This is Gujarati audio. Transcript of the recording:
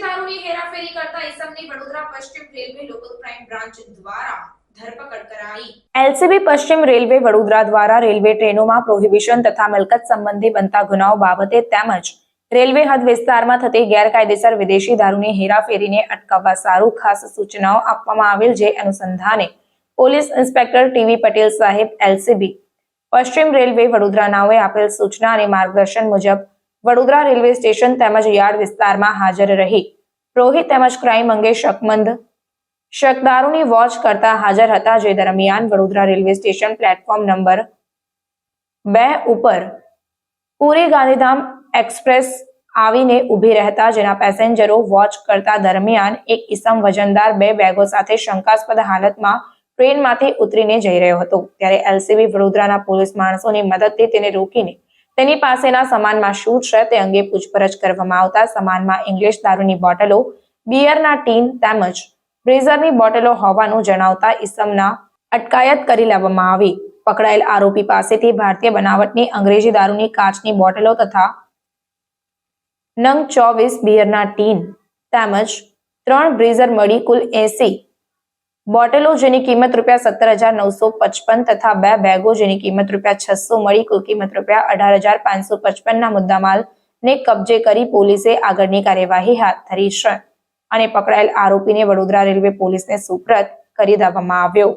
દારૂની હેરાફેરી કરતા ઇસમની વડોદરા પશ્ચિમ રેલવે લોકલ ક્રાઇમ બ્રાન્ચ દ્વારા એલસીબી પશ્ચિમ રેલવે વડોદરા દ્વારા રેલવે ટ્રેનોમાં પ્રોહિબિશન તથા મિલકત સંબંધી બનતા ગુનાઓ બાબતે તેમજ રેલવે હદ વિસ્તારમાં થતી ગેરકાયદેસર વિદેશી દારૂની હેરાફેરીને અટકાવવા સારું ખાસ સૂચનાઓ આપવામાં આવેલ જે અનુસંધાને પોલીસ ઇન્સ્પેક્ટર ટીવી પટેલ સાહેબ એલસીબી પશ્ચિમ રેલવે વડોદરા નાઓએ આપેલ સૂચના અને માર્ગદર્શન મુજબ વડોદરા રેલવે સ્ટેશન તેમજ યાર્ડ વિસ્તારમાં હાજર રહી. રોહિત તેમજ ક્રાઇમ અંગે શકમંદ શકદારોની વોચ કરતા હાજર હતા જે દરમિયાન Vadodara railway station platform number બે ઉપર પુરી ગાંધીધામ એક્સપ્રેસ આવીને ઊભી રહેતા જેના પેસેન્જરો વોચ કરતા દરમિયાન એક ઇસમ વજનદાર બે બેગો સાથે શંકાસ્પદ હાલતમાં ટ્રેનમાંથી ઉતરીને જઈ રહ્યો હતો. ત્યારે એલસીબી વડોદરાના પોલીસ માણસોની મદદથી તેને રોકીને તેની પાસેના સામાનમાં શું છે તે અંગે પૂછપરછ કરવામાં આવતા સામાનમાં ઇંગ્લિશ દારૂની બોટલો, બિયરના ટીન તેમજ બ્રેઝરની બોટલો હોવાનું જણાવતા ઈસમના અટકાયત કરી લેવામાં આવી. પકડાયેલ આરોપી પાસેથી ભારતીય બનાવટની અંગ્રેજી દારૂની કાચની બોટલો તથા નંગ ચોવીસ બિયરના ટીન તેમજ ત્રણ બ્રેઝર મળી કુલ એસી બોટલો જેની કિંમત રૂપિયા સત્તર હજાર નવસો પચપન તથા બે બેગો જેની કિંમત રૂપિયા છસો મળી કુલ કિંમત રૂપિયા અઢાર હજાર પાંચસો પચપનના મુદ્દામાલ ને કબજે કરી પોલીસે આગળની કાર્યવાહી હાથ ધરી છે. અને પકડાયેલ આરોપીને વડોદરા રેલવે પોલીસને સુપ્રત કરી દેવામાં આવ્યો.